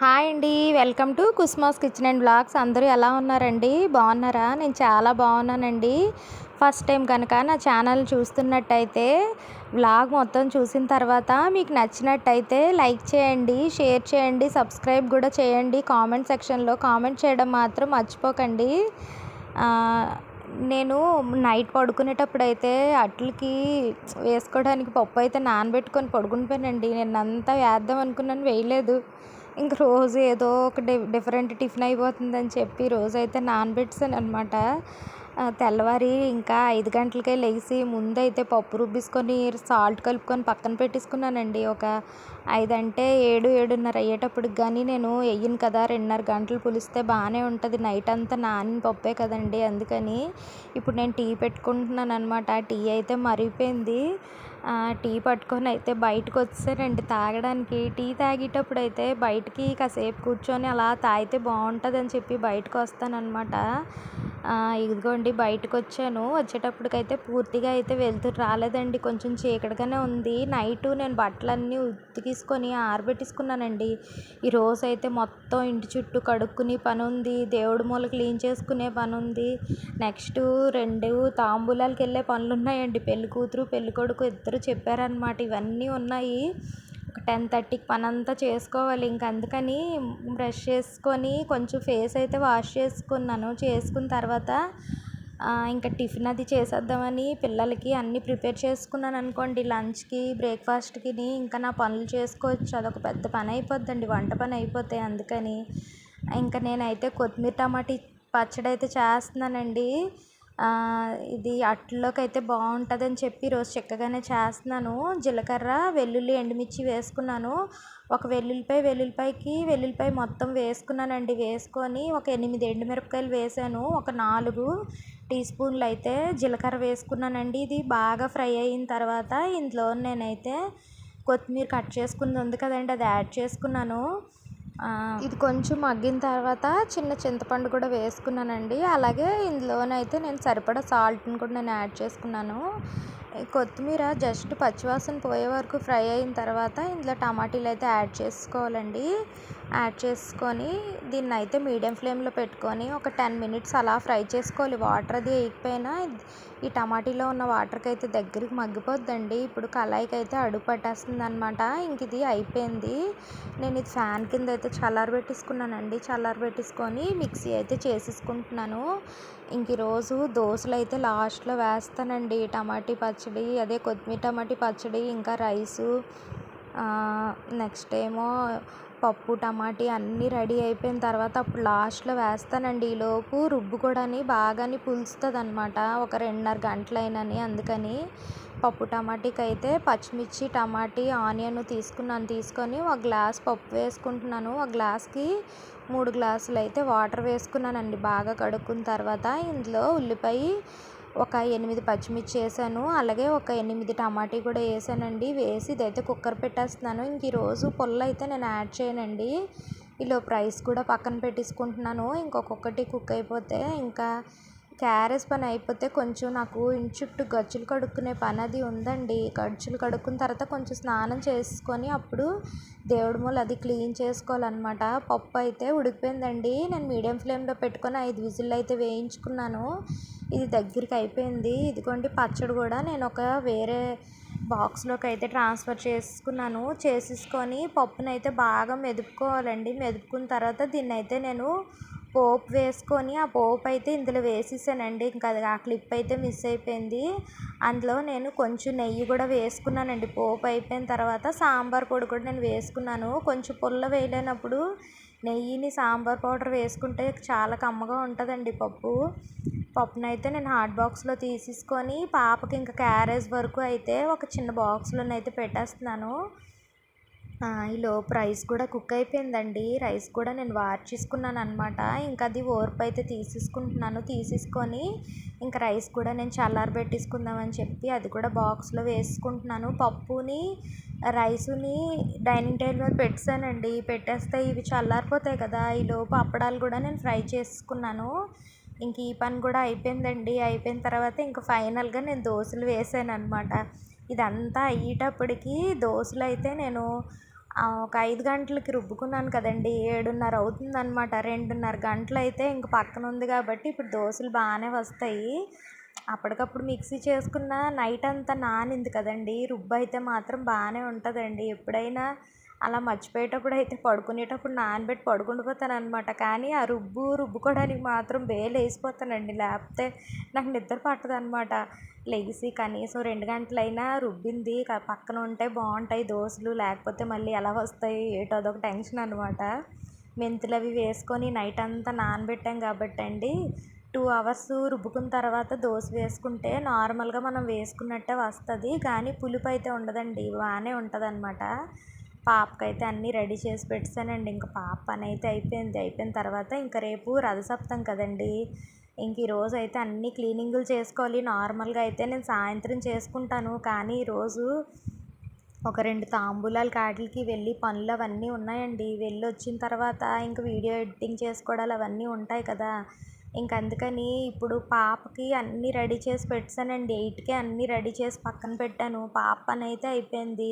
Hi అండి welcome to Kusma's kitchen and blogs. అందరూ ఎలా ఉన్నారండి? బాగున్నారా? నేను చాలా బాగున్నానండి. ఫస్ట్ టైం కనుక నా ఛానల్ చూస్తున్నట్టయితే బ్లాగ్ మొత్తం చూసిన తర్వాత మీకు నచ్చినట్టయితే లైక్ చేయండి షేర్ చేయండి సబ్స్క్రైబ్ కూడా చేయండి. కామెంట్ సెక్షన్లో కామెంట్ చేయడం మాత్రం మర్చిపోకండి. నేను నైట్ పడుకునేటప్పుడు అయితే అట్లకి వేసుకోవడానికి పప్పు అయితే నానబెట్టుకొని పడుకునిపోయానండి నేను అంతా వేద్దాం అనుకున్నాను వేయలేదు. ఇంక రోజు ఏదో ఒక డిఫరెంట్ టిఫిన్ అయిపోతుందని చెప్పి రోజైతే నానబెట్టేసాను అనమాట తెల్లవారి ఇంకా ఐదు గంటలకే లేచి ముందైతే పప్పు రుబ్బిసుకొని సాల్ట్ కలుపుకొని పక్కన పెట్టేసుకున్నానండి. ఒక ఐదు అంటే ఏడు ఏడున్నర అయ్యేటప్పటికి కానీ నేను వెయ్యను కదా రెండున్నర గంటలు పులిస్తే బాగానే ఉంటుంది. నైట్ అంతా నానిన పప్పే కదండి అందుకని ఇప్పుడు నేను టీ పెట్టుకుంటున్నాను అనమాట టీ అయితే మరిగిపోయింది. టీ పట్టుకొని అయితే బయటకు వచ్చేసానండి తాగడానికి టీ తాగేటప్పుడు అయితే బయటికి కాసేపు కూర్చొని అలా తాగితే బాగుంటుందని చెప్పి బయటకు వస్తానన్నమాట. ఇదిగోండి బయటకు వచ్చాను. వచ్చేటప్పటికైతే పూర్తిగా అయితే వెళ్తూ రాలేదండి. కొంచెం చీకటిగానే ఉంది. నైట్ నేను బట్టలన్నీ ఉతికేసుకొని ఆరబెట్టేసుకున్నానండి. ఈరోజు అయితే మొత్తం ఇంటి చుట్టూ కడుక్కునే పని ఉంది. దేవుడి మూల క్లీన్ చేసుకునే పని ఉంది. నెక్స్ట్ రెండు తాంబూలాలకు వెళ్ళే పనులు ఉన్నాయండి. పెళ్ళి కూతురు పెళ్ళి కొడుకు ఇద్దరు చెప్పారనమాట ఇవన్నీ ఉన్నాయి. ఒక టెన్ థర్టీకి పని అంతా చేసుకోవాలి. ఇంక అందుకని బ్రష్ చేసుకొని కొంచెం ఫేస్ అయితే వాష్ చేసుకున్నాను. చేసుకున్న తర్వాత ఇంకా టిఫిన్ అది చేసేద్దామని పిల్లలకి అన్నీ ప్రిపేర్ చేసుకున్నాను అనుకోండి. లంచ్కి బ్రేక్ఫాస్ట్కి ఇంకా నా పనులు చేసుకోవచ్చు. అదొక పెద్ద పని అయిపోద్దండి. వంట పని అయిపోతాయి అందుకని. ఇంకా నేనైతే కొత్తిమీర టమాటీ పచ్చడి అయితే చేస్తున్నానండి. ఇది అట్లలోకి అయితే బాగుంటుందని చెప్పి ఈరోజు చక్కగానే చేస్తున్నాను. జీలకర్ర వెల్లుల్లి ఎండుమిర్చి వేసుకున్నాను. ఒక వెల్లుల్లిపాయ వెల్లుల్లిపాయకి వెల్లుల్లిపాయ మొత్తం వేసుకున్నానండి. వేసుకొని ఒక ఎనిమిది ఎండుమిరపకాయలు వేసాను. ఒక నాలుగు టీ స్పూన్లు అయితే జీలకర్ర వేసుకున్నానండి. ఇది బాగా ఫ్రై అయిన తర్వాత ఇందులో నేనైతే కొత్తిమీర కట్ చేసుకుంది. ఉంది కదండి అది యాడ్ చేసుకున్నాను. ఇది కొంచెం మగ్గిన తర్వాత చిన్న చింతపండు కూడా వేసుకున్నానండి. అలాగే ఇందులోనైతే నేను సరిపడా సాల్ట్ని కూడా నేను యాడ్ చేసుకున్నాను. కొత్తిమీర జస్ట్ పచ్చివాసన పోయే వరకు ఫ్రై అయిన తర్వాత ఇందులో టమాటీలు అయితే యాడ్ చేసుకోవాలండి. యాడ్ చేసుకొని దీన్ని అయితే మీడియం ఫ్లేమ్లో పెట్టుకొని ఒక టెన్ మినిట్స్ అలా ఫ్రై చేసుకోవాలి. వాటర్ అది వేయకపోయినా ఈ టమాటీలో ఉన్న వాటర్కి అయితే దగ్గరికి మగ్గిపోద్దండి. ఇప్పుడు కళాయికి అయితే అడుగు పట్టేస్తుంది అనమాట ఇంక ఇది అయిపోయింది. నేను ఇది ఫ్యాన్ కింద అయితే చల్లారి పెట్టేసుకున్నానండి. చల్లారి పెట్టేసుకొని మిక్సీ అయితే చేసేసుకుంటున్నాను. ఇంక ఈరోజు దోశలు అయితే లాస్ట్లో వేస్తానండి. టమాటీ పచ్చడి అదే కొత్తిమీర టమాటీ పచ్చడి ఇంకా రైసు నెక్స్ట్ ఏమో పప్పు టమాటా అన్నీ రెడీ అయిపోయిన తర్వాత అప్పుడు లాస్ట్లో వేస్తానండి. ఈలోపు రుబ్బుకోవడానికి బాగానే పులుస్తుంది అనమాట ఒక రెండున్నర గంటలైనని అందుకని పప్పు టమాటీకి అయితే పచ్చిమిర్చి టమాటీ ఆనియన్ తీసుకున్నాను. తీసుకొని ఒక గ్లాస్ పప్పు వేసుకుంటున్నాను. ఒక గ్లాస్కి మూడు గ్లాసులు అయితే వాటర్ వేసుకున్నానండి. బాగా కడుక్కున్న తర్వాత ఇందులో ఉల్లిపాయ ఒక ఎనిమిది పచ్చిమిర్చి వేసాను. అలాగే ఒక ఎనిమిది టమాటీ కూడా వేసానండి. వేసి ఇదైతే కుక్కర్ పెట్టేస్తున్నాను. ఇంక ఈరోజు పుల్ల అయితే నేను యాడ్ చేయనండి. ఈలో ప్రైస్ కూడా పక్కన పెట్టేసుకుంటున్నాను. ఇంకొకటి కుక్ అయిపోతే ఇంకా క్యారెస్ పని అయిపోతే కొంచెం నాకు ఇంటి చుట్టూ గచ్చులు కడుక్కునే పని అది ఉందండి. గచ్చులు కడుక్కున్న తర్వాత కొంచెం స్నానం చేసుకొని అప్పుడు దేవుడి మూల అది క్లీన్ చేసుకోవాలన్నమాట. పప్పు అయితే ఉడికిపోయిందండి. నేను మీడియం ఫ్లేమ్లో పెట్టుకొని ఐదు విజిల్లు అయితే వేయించుకున్నాను. ఇది దగ్గరికి అయిపోయింది. ఇదిగోండి పచ్చడి కూడా నేను ఒక వేరే బాక్స్లోకి అయితే ట్రాన్స్ఫర్ చేసుకున్నాను. చేసేసుకొని పప్పునైతే బాగా మెదుపుకోవాలండి. మెదుపుకున్న తర్వాత దీన్ని అయితే నేను పోపు వేసుకొని ఆ పోపు అయితే ఇందులో వేసేసానండి. ఇంకా అది ఆ క్లిప్ అయితే మిస్ అయిపోయింది. అందులో నేను కొంచెం నెయ్యి కూడా వేసుకున్నానండి. పోపు అయిపోయిన తర్వాత సాంబార్ పొడి కూడా నేను వేసుకున్నాను. కొంచెం పుల్ల వేయలేనప్పుడు నెయ్యిని సాంబార్ పౌడర్ వేసుకుంటే చాలా కమ్మగా ఉంటుందండి పప్పు. పప్పునైతే నేను హాట్ బాక్స్లో తీసేసుకొని పాపకి ఇంకా క్యారేజ్ వరకు అయితే ఒక చిన్న బాక్స్లోనైతే పెట్టేస్తున్నాను. ఈలోపు రైస్ కూడా కుక్ అయిపోయిందండి. రైస్ కూడా నేను వార్చేసుకున్నాను అనమాట ఇంకా అది ఓర్పు అయితే తీసేసుకుంటున్నాను. తీసేసుకొని ఇంకా రైస్ కూడా నేను చల్లారి పెట్టేసుకుందామని చెప్పి అది కూడా బాక్స్లో వేసుకుంటున్నాను. పప్పుని రైసుని డైనింగ్ టేబుల్ మీద పెట్టేస్తే ఇవి చల్లారిపోతాయి కదా. ఈలోపు అప్పడాలు కూడా నేను ఫ్రై చేసుకున్నాను. ఇంక ఈ పని కూడా అయిపోయిందండి. అయిపోయిన తర్వాత ఇంక ఫైనల్గా నేను దోశలు వేసాను అనమాట ఇదంతా అయ్యేటప్పటికి దోశలు అయితే నేను ఒక ఐదు గంటలకి రుబ్బుకున్నాను కదండి. ఏడున్నర అవుతుందన్నమాట. రెండున్నర గంటలు అయితే ఇంక పక్కన ఉంది కాబట్టి ఇప్పుడు దోశలు బాగానే వస్తాయి. అప్పటికప్పుడు మిక్సీ చేసుకున్న నైట్ అంతా నానింది కదండి. రుబ్బు అయితే మాత్రం బాగానే ఉంటుందండి. ఎప్పుడైనా అలా మర్చిపోయేటప్పుడు అయితే పడుకునేటప్పుడు నానబెట్టి పడుకుండిపోతాను అనమాట కానీ ఆ రుబ్బు రుబ్బుకోవడానికి మాత్రం వేలు వేసిపోతానండి. లేకపోతే నాకు నిద్ర పట్టదు అనమాట లెగిసి కనీసం రెండు గంటలైనా రుబ్బింది. పక్కన ఉంటే బాగుంటాయి దోశలు లేకపోతే మళ్ళీ ఎలా వస్తాయి ఏటో అదొక టెన్షన్ అనమాట మెంతులు అవి వేసుకొని నైట్ అంతా నానబెట్టాం కాబట్టి అండి. టూ అవర్స్ రుబ్బుకున్న తర్వాత దోశ వేసుకుంటే నార్మల్గా మనం వేసుకున్నట్టే వస్తుంది. కానీ పులుపు అయితే ఉండదండి. బాగానే ఉంటుంది అనమాట పాపకైతే అన్నీ రెడీ చేసి పెట్టానండి ఇంకా పాప పని అయితే అయిపోయింది. అయిపోయిన తర్వాత ఇంకా రేపు రథసప్తం కదండి. ఇంక ఈరోజు అయితే అన్ని క్లీనింగులు చేసుకోవాలి. నార్మల్గా అయితే నేను సాయంత్రం చేసుకుంటాను. కానీ ఈరోజు ఒక రెండు తాంబూలాల కాటికి వెళ్ళి పనులు అవన్నీ ఉన్నాయండి. వెళ్ళి వచ్చిన తర్వాత ఇంక వీడియో ఎడిటింగ్ చేసుకోవడాలు అవన్నీ ఉంటాయి కదా. ఇంక అందుకని ఇప్పుడు పాపకి అన్నీ రెడీ చేసి పెట్టానండి ఎయిట్కే అన్నీ రెడీ చేసి పక్కన పెట్టాను. పాప పని అయితే అయిపోయింది.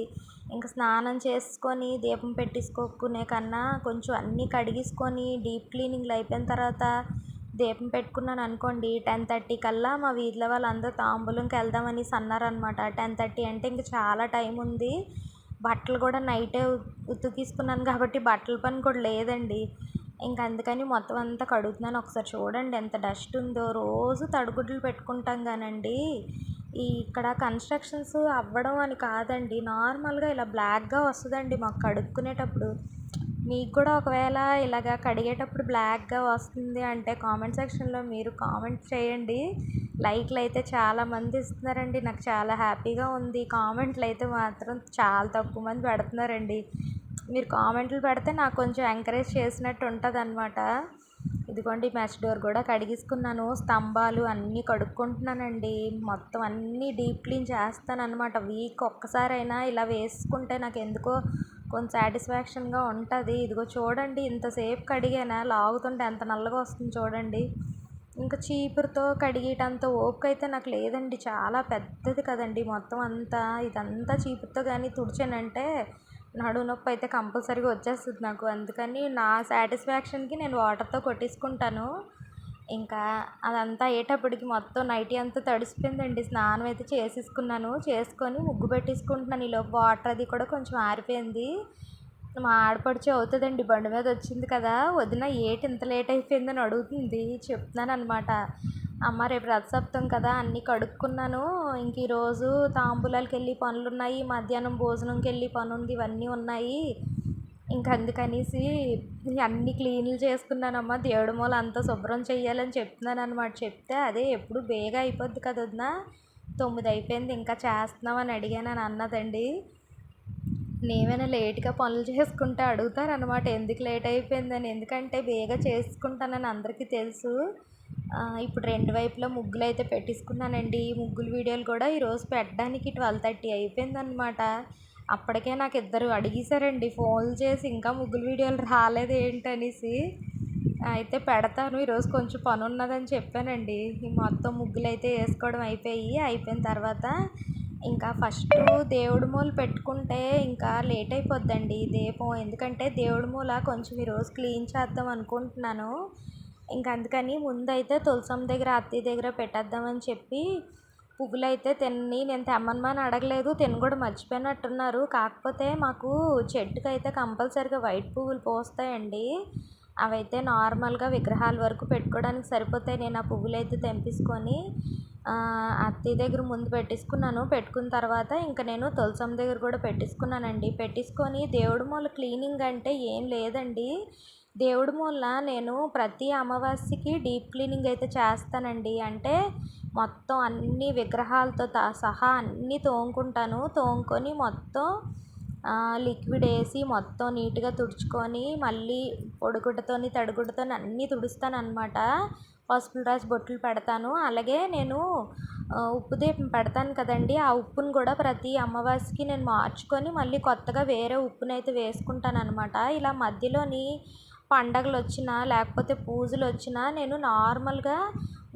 ఇంక స్నానం చేసుకొని దీపం పెట్టించుకోకునే కన్నా కొంచెం అన్నీ కడిగేసుకొని డీప్ క్లీనింగ్లు అయిపోయిన తర్వాత దీపం పెట్టుకున్నాను అనుకోండి. టెన్ థర్టీ కల్లా మా వీధిలో వాళ్ళందరూ తాంబూలంకి వెళ్దామని అన్నారనమాట టెన్ థర్టీ అంటే ఇంక చాలా టైం ఉంది. బట్టలు కూడా నైటే ఉతికిసుకున్నాను కాబట్టి బట్టల పని కూడా లేదండి. ఇంక అందుకని మొత్తం అంతా కడుగుతున్నాను. ఒకసారి చూడండి ఎంత డస్ట్ ఉందో. రోజు తడిగుడ్లు పెట్టుకుంటాం కానండి. ఈ ఇక్కడ కన్స్ట్రక్షన్స్ అవ్వడం అని కాదండి. నార్మల్గా ఇలా బ్లాక్గా వస్తుందండి మాకు కడుక్కునేటప్పుడు. మీకు కూడా ఒకవేళ ఇలాగ కడిగేటప్పుడు బ్లాక్గా వస్తుంది అంటే కామెంట్ సెక్షన్లో మీరు కామెంట్ చేయండి. లైక్లు అయితే చాలా మంది ఇస్తున్నారండి. నాకు చాలా హ్యాపీగా ఉంది. కామెంట్లు అయితే మాత్రం చాలా తక్కువ మంది పెడుతున్నారండి. మీరు కామెంట్లు పెడితే నాకు కొంచెం ఎంకరేజ్ చేసినట్టు ఉంటుంది అనమాట ఇదిగోండి మెష్ డోర్ కూడా కడిగేసుకున్నాను. స్తంభాలు అన్నీ కడుక్కుంటున్నానండి. మొత్తం అన్నీ డీప్ క్లీన్ చేస్తానమాట వీక్ ఒక్కసారైనా ఇలా వేసుకుంటే నాకు ఎందుకో కొంచెం సాటిస్ఫాక్షన్గా ఉంటుంది. ఇదిగో చూడండి ఇంతసేపు కడిగానా? లాగుతుంటే ఎంత నల్లగా వస్తుంది చూడండి. ఇంకా చీపురుతో కడిగేటంత ఓపిక అయితే నాకు లేదండి. చాలా పెద్దది కదండి మొత్తం అంతా. ఇదంతా చీపురుతో కానీ తుడిచానంటే నడుము నొప్పి అయితే కంపల్సరీగా వచ్చేస్తుంది నాకు. అందుకని నా సాటిస్ఫాక్షన్కి నేను వాటర్తో కొట్టేసుకుంటాను. ఇంకా అదంతా అయ్యేటప్పటికి మొత్తం నైటీ అంతా తడిసిపోయిందండి. స్నానం అయితే చేసేసుకున్నాను. చేసుకొని ముగ్గు పెట్టేసుకుంటున్నాను. ఈలోపు వాటర్ అది కూడా కొంచెం ఆరిపోయింది. మా ఆడపడిచి అవుతుందండి. బండి మీద వచ్చింది కదా. వదిన ఏటి ఇంత లేట్ అయిపోయిందని అడుగుతుంది. చెప్తున్నాను అనమాట అమ్మ రేపు రథసప్తం కదా అన్నీ కడుక్కున్నాను. ఇంక ఈరోజు తాంబూలాలకి వెళ్ళి పనులు ఉన్నాయి మధ్యాహ్నం భోజనంకి వెళ్ళి పని ఉంది ఇవన్నీ ఉన్నాయి. ఇంక అందుకనేసి అన్ని క్లీన్లు చేసుకున్నానమ్మా. దేవుడి మూల అంతా శుభ్రం చేయాలని చెప్తున్నాను అనమాట చెప్తే అదే ఎప్పుడు బేగ అయిపోద్ది కదా వదినా. తొమ్మిది అయిపోయింది ఇంకా చేస్తున్నామని అడిగాను అని అన్నదండి. నేమైనా లేట్గా పనులు చేసుకుంటే అడుగుతారనమాట ఎందుకు లేట్ అయిపోయిందని? ఎందుకంటే బేగా చేసుకుంటానని అందరికీ తెలుసు. ఇప్పుడు రెండు వైపులా ముగ్గులు అయితే పెట్టేసుకున్నానండి. ఈ ముగ్గులు వీడియోలు కూడా ఈరోజు పెట్టడానికి ట్వెల్వ్ థర్టీ అయిపోయిందనమాట అప్పటికే నాకు ఇద్దరు అడిగేశారండి ఫోన్ చేసి ఇంకా ముగ్గులు వీడియోలు రాలేదు ఏంటనేసి. అయితే పెడతాను ఈరోజు కొంచెం పని ఉన్నదని చెప్పానండి మొత్తం ముగ్గులు అయితే వేసుకోవడం అయిపోయి అయిపోయిన తర్వాత ఇంకా ఫస్ట్ దేవుడి మూల పెట్టుకుంటే ఇంకా లేట్ అయిపోద్దండి. దీపం ఎందుకంటే దేవుడి మూల కొంచెం ఈరోజు క్లీన్ చేద్దాం అనుకుంటున్నాను. ఇంక అందుకని ముందైతే తులసమ్మ దగ్గర అత్తయ్య దగ్గర పెట్టేద్దామని చెప్పి పువ్వులు అయితే తిని నేను తెమ్మనమని అడగలేదు తిని కూడా మర్చిపోయినట్టున్నారు. కాకపోతే మాకు చెట్టుకి అయితే కంపల్సరిగా వైట్ పువ్వులు పోస్తాయండి. అవైతే నార్మల్గా విగ్రహాల వరకు పెట్టుకోవడానికి సరిపోతాయి. నేను ఆ పువ్వులు అయితే తెంపించుకొని అత్తయ్య దగ్గర ముందు పెట్టేసుకున్నాను. పెట్టుకున్న తర్వాత ఇంకా నేను తులసమ్మ దగ్గర కూడా పెట్టేసుకున్నానండి. పెట్టేసుకొని దేవుడి మూల క్లీనింగ్ అంటే ఏం లేదండి. దేవుడి మూల నేను ప్రతి అమావాస్యకి డీప్ క్లీనింగ్ అయితే చేస్తానండి. అంటే మొత్తం అన్ని విగ్రహాలతో తా- సహా అన్నీ తోముకుంటాను. తోముకొని మొత్తం లిక్విడ్ వేసి మొత్తం నీట్గా తుడుచుకొని మళ్ళీ పొడిగుడ్డతోని తడిగుడ్డతోని అన్నీ తుడుస్తాను అనమాట పసుపులు రాసి బొట్లు పెడతాను. అలాగే నేను ఉప్పు దీపం పెడతాను కదండి. ఆ ఉప్పును కూడా ప్రతి అమావాస్యకి నేను మార్చుకొని మళ్ళీ కొత్తగా వేరే ఉప్పునైతే వేసుకుంటాను అనమాట ఇలా మధ్యలోని పండగలు వచ్చినా లేకపోతే పూజలు వచ్చినా నేను నార్మల్గా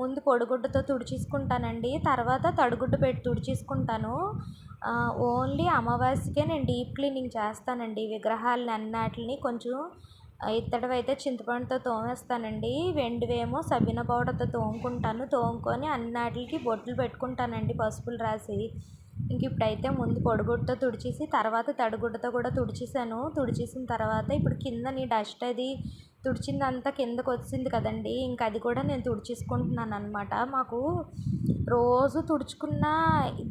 ముందు పొడిగుడ్డతో తుడిచేసుకుంటానండి. తర్వాత తడిగుడ్డ పెట్టి తుడిచేసుకుంటాను. ఓన్లీ అమావాస్యకే నేను డీప్ క్లీనింగ్ చేస్తానండి. విగ్రహాలని అన్నిటిని కొంచెం ఇత్తడివి అయితే చింతపండుతో తోమేస్తానండి. వెండివేమో సబీనా పౌడర్తో తోముకుంటాను. తోముకొని అన్నిటికి బొట్లు పెట్టుకుంటానండి పసుపులు రాసి. ఇంక ఇప్పుడైతే ముందు పొడిగుడ్డతో తుడిచేసి తర్వాత తడిగుడ్డతో కూడా తుడిచేసాను. తుడిచేసిన తర్వాత ఇప్పుడు కిందని డస్ట్ అది తుడిచిందంతా కిందకు వచ్చింది కదండి ఇంకా అది కూడా నేను తుడిచేసుకుంటున్నాను అనమాట మాకు రోజు తుడుచుకున్న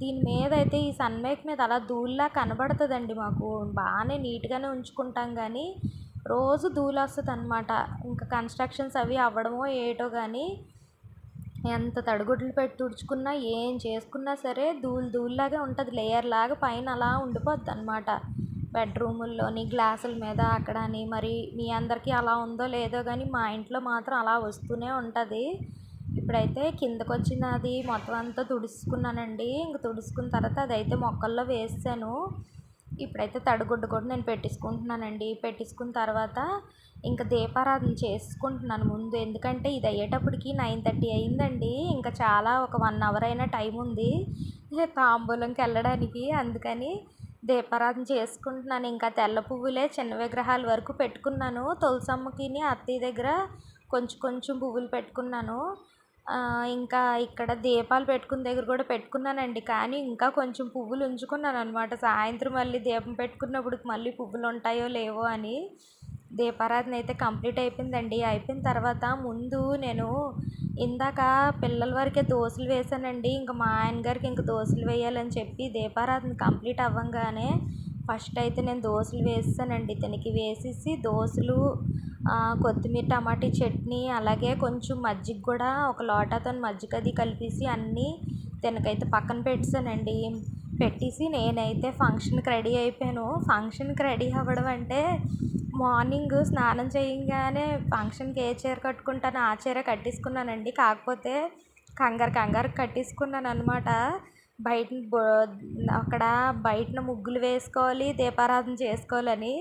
దీని మీద అయితే ఈ సన్మైక్ మీద అలా ధూళిలా కనబడుతుందండి మాకు. బాగానే నీట్గానే ఉంచుకుంటాం కానీ రోజు ధూళి వస్తుంది అనమాట ఇంకా కన్స్ట్రక్షన్స్ అవి అవ్వడమో ఏటో కానీ ఎంత తడిగుడ్లు పెట్టి తుడుచుకున్నా ఏం చేసుకున్నా సరే ధూళి ధూళిలాగే ఉంటుంది. లేయర్ లాగా పైన అలా ఉండిపోద్ది అనమాట బెడ్రూముల్లోని గ్లాసుల మీద అక్కడ అని మరి మీ అందరికీ అలా ఉందో లేదో కానీ మా ఇంట్లో మాత్రం అలా వస్తూనే ఉంటుంది. ఇప్పుడైతే కిందకు వచ్చినది మొత్తం అంతా తుడుచుకున్నానండి. ఇంక తుడుచుకున్న తర్వాత అదైతే మొక్కల్లో వేసాను. ఇప్పుడైతే తడిగుడ్డ కూడా నేను పెట్టించుకుంటున్నానండి. పెట్టించుకున్న తర్వాత ఇంకా దీపారాధన చేసుకుంటున్నాను ముందు. ఎందుకంటే ఇది అయ్యేటప్పటికి నైన్ థర్టీ అయిందండి. ఇంకా చాలా ఒక వన్ అవర్ అయినా టైం ఉంది. తాంబూలంకి వెళ్ళడానికి. అందుకని దీపారాధన చేసుకుంటున్నాను. ఇంకా తెల్ల పువ్వులే చిన్న విగ్రహాల వరకు పెట్టుకున్నాను. తులసమ్మకిని అత్తయ్య దగ్గర కొంచెం కొంచెం పువ్వులు పెట్టుకున్నాను. ఇంకా ఇక్కడ దీపాలు పెట్టుకున్న దగ్గర కూడా పెట్టుకున్నానండి. కానీ ఇంకా కొంచెం పువ్వులు ఉంచుకున్నాను అనమాట సాయంత్రం మళ్ళీ దీపం పెట్టుకున్నప్పుడు మళ్ళీ పువ్వులు ఉంటాయో లేవో అని దీపారాధన అయితే కంప్లీట్ అయిపోయిందండి. అయిపోయిన తర్వాత ముందు నేను ఇందాక పిల్లల వరకే దోశలు వేసానండి ఇంకా మా ఆయన గారికి ఇంకా దోశలు వేయాలని చెప్పి దీపారాధన కంప్లీట్ అవ్వగానే ఫస్ట్ అయితే నేను దోశలు వేసానండి తనకి వేసేసి దోశలు కొత్తిమీర టమాటా చట్నీ అలాగే కొంచెం మజ్జిగ కూడా ఒక లోటాతో మజ్జిగ అది కలిపేసి అన్నీ తినకైతే పక్కన పెట్టేసానండి పెట్టేసి నేనైతే ఫంక్షన్కి రెడీ అయిపోయాను. ఫంక్షన్కి రెడీ అవ్వడం అంటే మార్నింగ్ స్నానం చేయగానే ఫంక్షన్కి ఏ చీర కట్టుకుంటానో ఆ చీర కట్టేసుకున్నానండి. కాకపోతే కంగారు కంగారు కట్టేసుకున్నాను అనమాట బయట అక్కడ బయటన ముగ్గులు వేసుకోవాలి దీపారాధన చేసుకోవాలని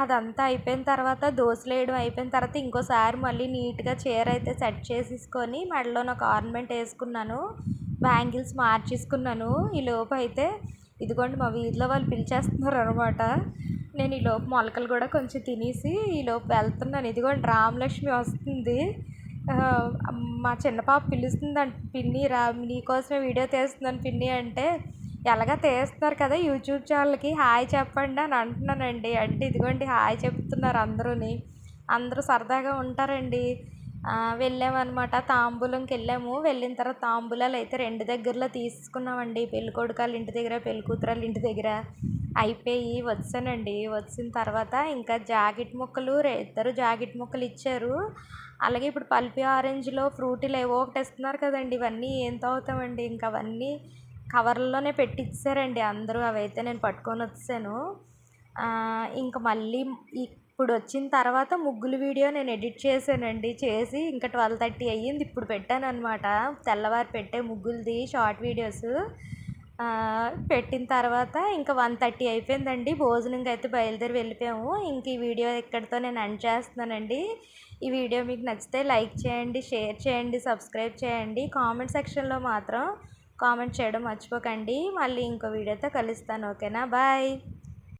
అదంతా అయిపోయిన తర్వాత దోశలు వేయడం అయిపోయిన తర్వాత ఇంకోసారి మళ్ళీ నీట్గా చీర అయితే సెట్ చేసేసుకొని మెడలో ఒక ఆర్నమెంట్ వేసుకున్నాను. బ్యాంగిల్స్ మార్చేసుకున్నాను. ఈలోపు అయితే ఇదిగోండి మా వీధిలో వాళ్ళు పిలిచేస్తున్నారు అనమాట నేను ఈలోపు మొలకలు కూడా కొంచెం తినేసి ఈ లోపు వెళ్తున్నాను. ఇదిగోండి రామలక్ష్మి వస్తుంది. మా చిన్న పాప పిలుస్తుందంట పిన్ని రా నీకోసమే వీడియో తీస్తున్నాను పిన్ని అంటే ఎలాగ తీస్తున్నారు కదా యూట్యూబ్ ఛానల్కి? హాయ్ చెప్పండి అని అంటున్నానండి. అంటే ఇదిగోండి హాయ్ చెప్తున్నారు అందరూని. అందరూ సరదాగా ఉంటారండి. వెళ్ళామన్నమాట. తాంబూలంకి వెళ్ళాము. వెళ్ళిన తర్వాత తాంబూలాలు అయితే రెండు దగ్గరలో తీసుకున్నామండి. పెళ్ళికొడుకు ఇంటి దగ్గర పెళ్ళికూతురు ఇంటి దగ్గర. అయిపోయి వచ్చానండి. వచ్చిన తర్వాత ఇంకా జాకెట్ ముక్కలు ఇద్దరు జాకెట్ ముక్కలు ఇచ్చారు. అలాగే ఇప్పుడు పల్పి ఆరెంజ్లో ఫ్రూటీలు ఏవో ఒకటి ఇస్తున్నారు కదండి. ఇవన్నీ ఏం తాగుతామండి? ఇంకా అవన్నీ కవర్లోనే పెట్టిచ్చారండి అందరూ అవైతే నేను పట్టుకొని వచ్చాను. ఇంకా మళ్ళీ ఇప్పుడు వచ్చిన తర్వాత ముగ్గులు వీడియో నేను ఎడిట్ చేశానండి చేసి ఇంకా ట్వెల్వ్ థర్టీ అయ్యింది ఇప్పుడు పెట్టాను అనమాట తెల్లవారు పెట్టే ముగ్గులది షార్ట్ వీడియోస్. పెట్టిన తర్వాత ఇంకా వన్ థర్టీ అయిపోయిందండి భోజనంకి అయితే బయలుదేరి వెళ్ళిపోయాము. ఇంక ఈ వీడియో ఇక్కడితో నేను ఎండ్ చేస్తున్నానండి. ఈ వీడియో మీకు నచ్చితే లైక్ చేయండి షేర్ చేయండి సబ్స్క్రైబ్ చేయండి. కామెంట్ సెక్షన్లో మాత్రం కామెంట్ చేయడం మర్చిపోకండి. మళ్ళీ ఇంకో వీడియోతో కలుస్తాను. ఓకేనా? బాయ్.